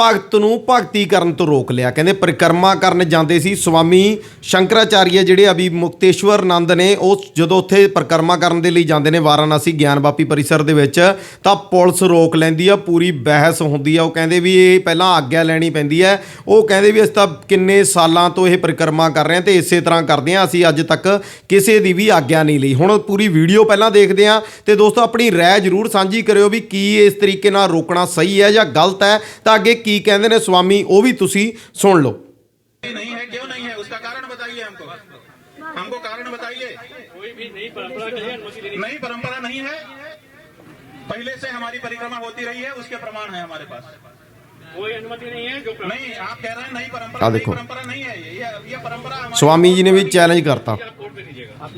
ਭਗਤ ਨੂੰ ਭਗਤੀ ਕਰਨ ਤੋਂ ਰੋਕ ਲਿਆ। ਕਹਿੰਦੇ ਪਰਿਕਰਮਾ ਕਰਨ ਜਾਂਦੇ ਸੀ ਸਵਾਮੀ ਸ਼ੰਕਰਾਚਾਰੀਆ ਜਿਹੜੇ ਅਭੀ ਮੁਕਤੇਸ਼ਵਰ ਆਨੰਦ ਨੇ, ਉਹ ਜਦੋਂ ਉੱਥੇ ਪਰਿਕਰਮਾ ਕਰਨ ਦੇ ਲਈ ਜਾਂਦੇ ਨੇ ਵਾਰਾਣਸੀ ਗਿਆਨਵਾਪੀ ਪਰਿਸਰ ਦੇ ਵਿੱਚ, ਤਾਂ ਪੁਲਿਸ ਰੋਕ ਲੈਂਦੀ ਆ, ਪੂਰੀ ਬਹਿਸ ਹੁੰਦੀ ਆ। ਉਹ ਕਹਿੰਦੇ ਵੀ ਇਹ ਪਹਿਲਾਂ ਆਗਿਆ ਲੈਣੀ ਪੈਂਦੀ ਹੈ ਉਹ ਕਹਿੰਦੇ ਵੀ ਅਸੀਂ ਤਾਂ ਕਿੰਨੇ ਸਾਲਾਂ ਤੋਂ ਇਹ ਪਰਿਕਰਮਾ ਕਰ ਰਹੇ ਹਾਂ ਤੇ ਇਸੇ ਤਰ੍ਹਾਂ ਕਰਦੇ ਹਾਂ ਅਸੀਂ ਅੱਜ ਤੱਕ ਕਿਸੇ ਦੀ ਵੀ ਆਗਿਆ ਨਹੀਂ ਲਈ। ਹੁਣ ਪੂਰੀ ਵੀਡੀਓ ਪਹਿਲਾਂ ਦੇਖਦੇ ਹਾਂ ਤੇ ਦੋਸਤੋ ਆਪਣੀ ਰਾਏ ਜ਼ਰੂਰ ਸਾਂਝੀ ਕਰਿਓ ਵੀ ਕੀ ਇਸ ਤਰੀਕੇ ਨਾਲ ਰੋਕਣਾ ਸਹੀ ਹੈ ਜਾਂ ਗਲਤ ਹੈ। ਤਾਂ ਅੱਗੇ ਕੀ ਕਹਿੰਦੇ ਨੇ ਸਵਾਮੀ ਉਹ ਵੀ ਤੁਸੀਂ ਸੁਣ ਲਓ ਨਹੀਂ ਹੈ ਕਿਉਂ ਨਹੀਂ ਹੈ ਉਸਕਾ ਕਾਰਨ ਬਤਾਈਏ ਹਮਕੋ हमको कारण बताइए कोई भी नई परंपरा के लिए अनुमति लेनी नई परंपरा नहीं है पहले से हमारी परिक्रमा होती रही है उसके प्रमाण है हमारे पास कोई अनुमति नहीं है जो नहीं आप कह रहे हैं नई परंपरा नई परंपरा नहीं है ये ये परंपरा स्वामी जी ने भी चैलेंज करता कोर्ट में लीजिएगा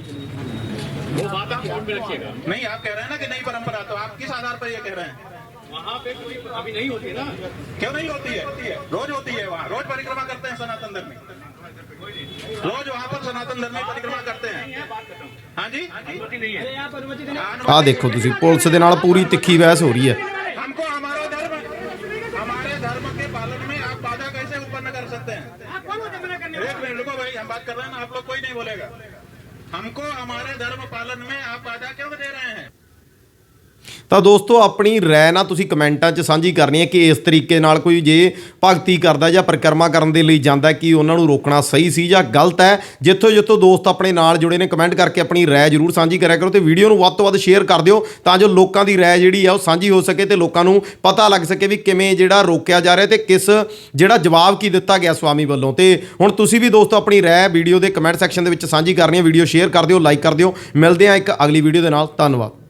वो बात आप कोर्ट में रखिएगा नहीं आप कह रहे हैं ना कि नई परंपरा तो आप किस आधार पर ये कह रहे हैं वहाँ पे कोई अभी नहीं होती ना क्यों नहीं होती है रोज होती है वहाँ रोज परिक्रमा करते हैं सनातन धर्मी रोज वहाँ पर सनातन धर्मी परिक्रमा करते हैं हाँ जी अनुमति नहीं है ਆਹ ਦੇਖੋ ਤੁਸੀਂ ਪੁਲਿਸ ਦੇ ਨਾਲ ਪੂਰੀ ਤਿੱਖੀ ਬਹਿਸ ਹੋ ਰਹੀ ਹੈ हमको हमारा धर्म हमारे धर्म के पालन में आप बाधा कैसे उत्पन्न कर सकते हैं एक मिनट रुको भाई हम बात कर रहे हैं ना आप लोग कोई नहीं बोलेगा हमको हमारे धर्म पालन में आप बाधा क्यों दे रहे हैं ਤਾਂ ਦੋਸਤੋ, ਆਪਣੀ ਰਾਏ ਨਾ ਤੁਸੀਂ ਕਮੈਂਟਾਂ 'ਚ ਸਾਂਝੀ ਕਰਨੀ ਹੈ ਕਿ ਇਸ ਤਰੀਕੇ ਨਾਲ ਕੋਈ ਜੇ ਭਗਤੀ ਕਰਦਾ ਜਾਂ ਪਰਿਕਰਮਾ ਕਰਨ ਦੇ ਲਈ ਜਾਂਦਾ ਕਿ ਉਹਨਾਂ ਨੂੰ ਰੋਕਣਾ ਸਹੀ ਸੀ ਜਾਂ ਗਲਤ ਹੈ? ਜਿੱਥੋਂ ਜਿੱਥੋਂ ਦੋਸਤ ਆਪਣੇ ਨਾਲ ਜੁੜੇ ਨੇ, ਕਮੈਂਟ ਕਰਕੇ ਆਪਣੀ ਰਾਏ ਜ਼ਰੂਰ ਸਾਂਝੀ ਕਰਿਆ ਕਰੋ ਤੇ ਵੀਡੀਓ ਨੂੰ ਵੱਧ ਤੋਂ ਵੱਧ ਸ਼ੇਅਰ ਕਰ ਦਿਓ ਤਾਂ ਜੋ ਲੋਕਾਂ ਦੀ ਰਾਏ ਜਿਹੜੀ ਆ ਉਹ ਸਾਂਝੀ ਹੋ ਸਕੇ ਤੇ ਲੋਕਾਂ ਨੂੰ ਪਤਾ ਲੱਗ ਸਕੇ ਵੀ ਕਿਵੇਂ ਜਿਹੜਾ ਰੋਕਿਆ ਜਾ ਰਿਹਾ ਤੇ ਕਿਸ ਜਿਹੜਾ ਜਵਾਬ ਕੀ ਦਿੱਤਾ ਗਿਆ ਸਵਾਮੀ ਵੱਲੋਂ। ਤੇ ਹੁਣ ਤੁਸੀਂ ਵੀ ਦੋਸਤੋ ਆਪਣੀ ਰਾਏ ਵੀਡੀਓ ਦੇ ਕਮੈਂਟ ਸੈਕਸ਼ਨ ਦੇ ਵਿੱਚ ਸਾਂਝੀ ਕਰਨੀ ਹੈ, ਵੀਡੀਓ ਸ਼ੇਅਰ ਕਰ ਦਿਓ, ਲਾਈਕ ਕਰ ਦਿਓ। ਮਿਲਦੇ ਹਾਂ ਇੱਕ ਅਗਲੀ ਵੀਡੀਓ ਦੇ ਨਾਲ। ਧੰਨਵਾਦ।